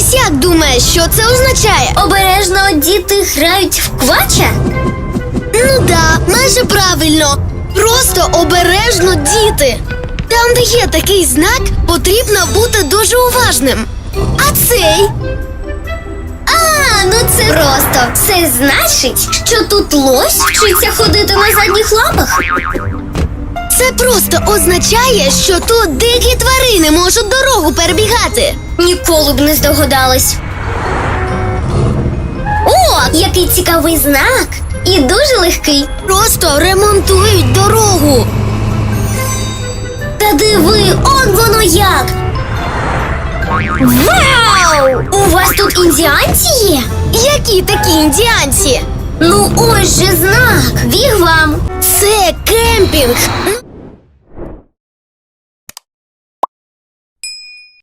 ось як думаєш, що це означає? Обережно діти грають в квача? Ну да, майже правильно. Просто обережно діти. Там, де є такий знак, потрібно бути дуже уважним. А цей А, ну це просто. Це значить, що тут лось вчиться ходити на задніх лапах. Просто означає, що тут дикі тварини можуть дорогу перебігати. Ніколи б не здогадалась. О, який цікавий знак! І дуже легкий. Просто ремонтують дорогу. Та диви, он воно як! Вау! У вас тут індіанці є? Які такі індіанці? Ну ось же знак! Вігвам! Це кемпінг.